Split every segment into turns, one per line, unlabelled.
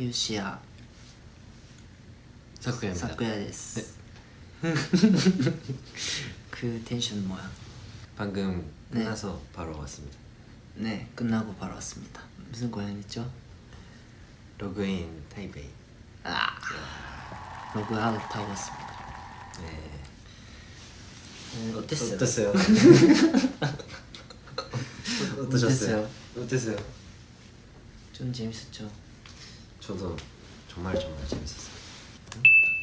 유시야
昨夜見た
사쿠야 데스 그 텐션 뭐야?
방금
네.
끝나서 바로 왔습니다
네 끝나고 바로 왔습니다 무슨 공연했죠?
로그인 타이베이
아 로그아웃 하고 왔습니다
네
음, 어땠어요?
어땠어요?
어땠어요?
어땠어요?
좀 재밌었죠?
저도 정말 정말 재밌었어요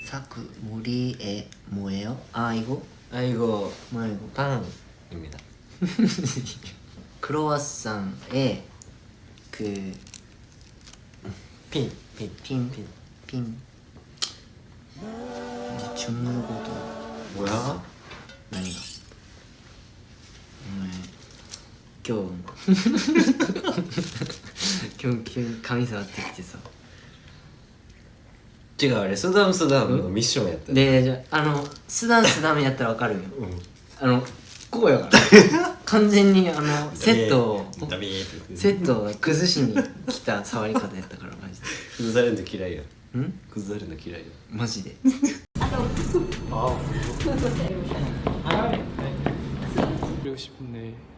사쿠 모리에 뭐예요? 아 이거?
아 이거
뭐야 이거?
빵입니다
크로와상에 그
핀! 핀!
핀, 핀, 핀. 이제 중국어도
뭐야?
난이가 오늘今日今日急に髪触ってきてさ
違うあれスダムスダムのミッションやった
でじゃああのスダンスダメやったらわかるよ。
うん。
あのこうやから。完全にあのセットを
ダメーって言って。
セットを崩しに来た触り方やったからマジ
崩されるの嫌いや
でん？
崩されるの嫌いや
マジで。
그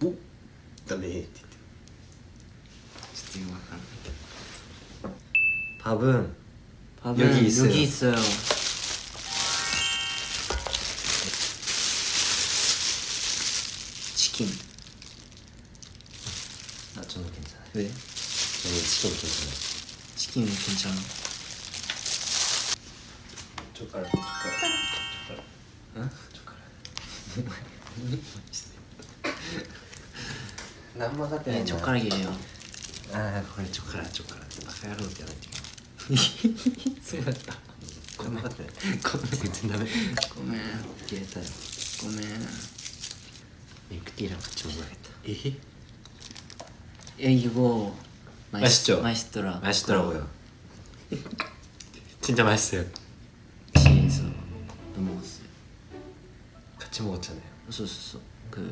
Boum 그다음에 진짜 이거
약간 밥은
밥은
여기 있어요.
여기 있어요. 치킨.
나 저는 괜찮아요.
왜?
저는 치킨 괜찮아요.
치킨 괜찮아.
젓가락 젓가락
젓가락 응?
젓가락 맛있어요. 何も分かってない
네,
んだ
젓가락이에요.
ああこれチョカラチョカラってバカ野郎ってやられてる
수고했다.
これ分かってない
ごめん
全然ダメ
고멘.
消えたよ
고멘.
ミルクティーランこっちももらえたえ
야 이거
맛있죠?
맛있더라.
맛있더라고요 진짜 맛있어요
시에서 먹었어요.
같이 먹었잖아요
そうそうそう그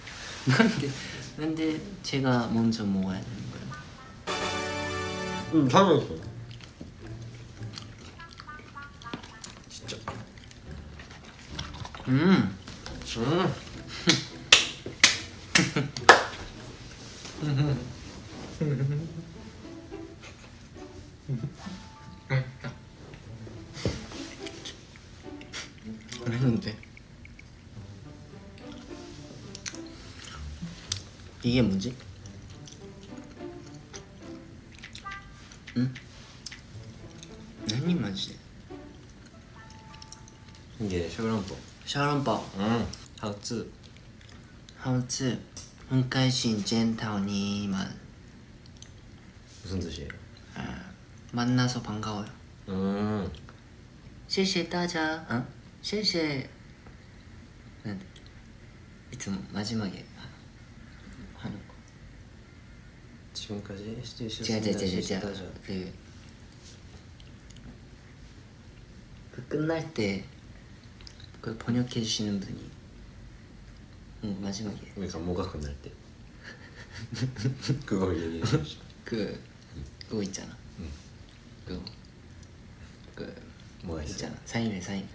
근데 근데 제가 먼저 먹어야 되는
거예요. 응, 잘 먹었어.
진짜. 음. 음. 이게 뭐지? 응? 아니 마지
이게 샤브란포
샤론바오
응 하우츠
하우츠 혼카이신 젠타오니만
무슨 뜻이에요?
아, 만나서 반가워요
음
谢谢大家 어? 谢谢 난데 이쯤 마지막에
지금까지 SJ
제가 제가 제가 제가 그, 그 끝날 때그 번역해 주시는 분이 응, 마지막에.
그러니까 뭐가 끝날 때? 그걸 얘기해 주시죠.
그 그거 있잖아.
응.
그거. 그
뭐가?
있잖아. 사인회 사인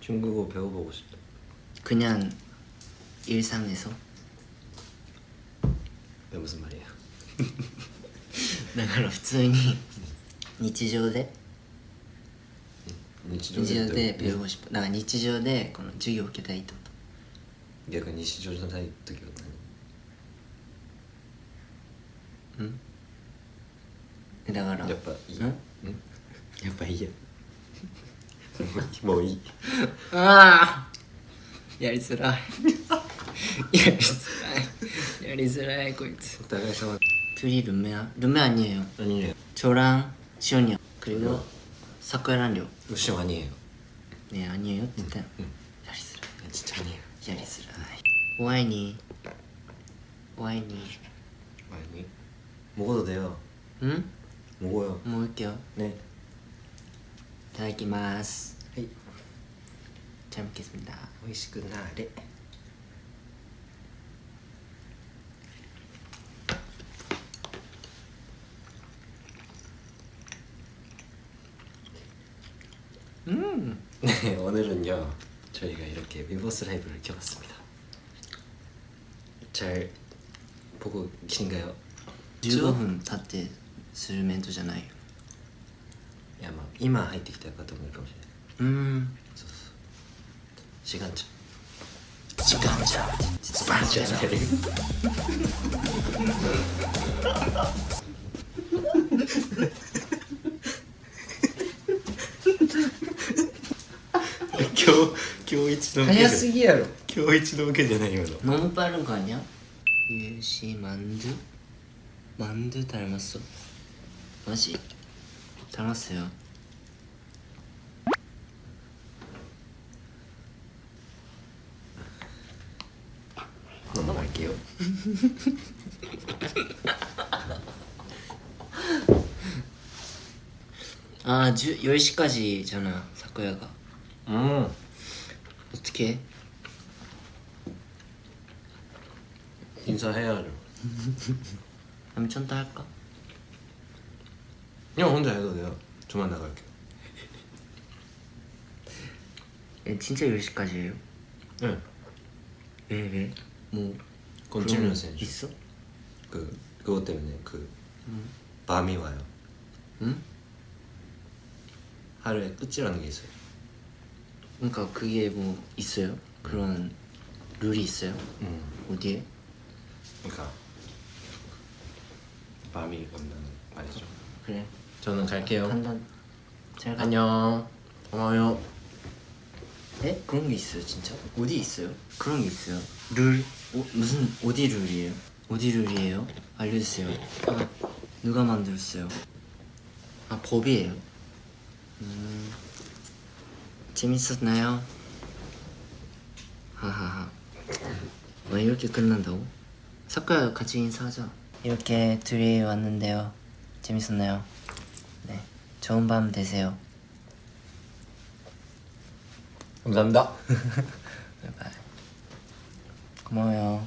중국어 배워보고 싶다.
그냥 일상에서?
그게 무슨 말이에요?
だから普通に日常で？
日
日常で
って
ベルゴシップだから日常でこの授業を受けたいってこと。
逆に日常じゃない時は
うん？だから
何やっぱいい。
ん？
やっぱいいや。もういい。
ああ。やりづらい。やりづらい。やりづらいこいつ。
お互い様
둘이 룸메 룸메 아니에요.
아니에요.
저랑 지원이 형 그리고 사쿠야랑요.
루시형 아니에요.
네 아니에요. 진짜 응. 야리스라.
진짜 아니에요.
야리스라. 와인이 와이니.
먹어도 돼요.
응?
먹어요.
먹을게요.
네.
잘
먹겠습니다. 네.
잘 먹겠습니다.
오이시구나레.
음
네 오늘은요 저희가 이렇게 위버스 라이브를 켜봤습니다 잘 보고 계신가요?
15分経ってするメントじゃないよ
야, 막 이마 入ってきた方もいるかもしれない
うーん
시간차
시간차
시간차 今日今日一の
早すぎやろ
今日一の受けじゃない今の
너무 빠른 거 아니야? 유시 만두? 만두 닮았어? 맞지? 닮았어요
넘어갈게요
아 10, 10시까지잖아 사쿠야가
음
어떻게?
인사해야죠
쩐다 할까?
형 혼자 해도 돼요 저만 나갈게요
얘 진짜 10시까지예요?
네
왜 왜? 뭐
그건
그런
찔면서
거 있어?
그 그것 때문에 그
음.
밤이 와요
응?
하루에 끝이라는 게 있어요
그러니까 그게 뭐 있어요? 그런 룰이 있어요?
음
어디에?
그러니까 밤이 온다는 말이죠
그래
저는 갈게요
판단 잘 가.
안녕 고마워요
에? 그런 게 있어요 진짜? 어디 있어요? 그런 게 있어요 룰? 어, 무슨 어디 룰이에요? 어디 룰이에요? 알려주세요 아, 누가 만들었어요? 아 법이에요 음, 재밌었나요? 하하하. 와 이렇게 끝난다고? 사쿠야 같이 인사하자. 이렇게 둘이 왔는데요. 재밌었나요? 네 좋은 밤 되세요.
감사합니다.
바이바이. 고마워요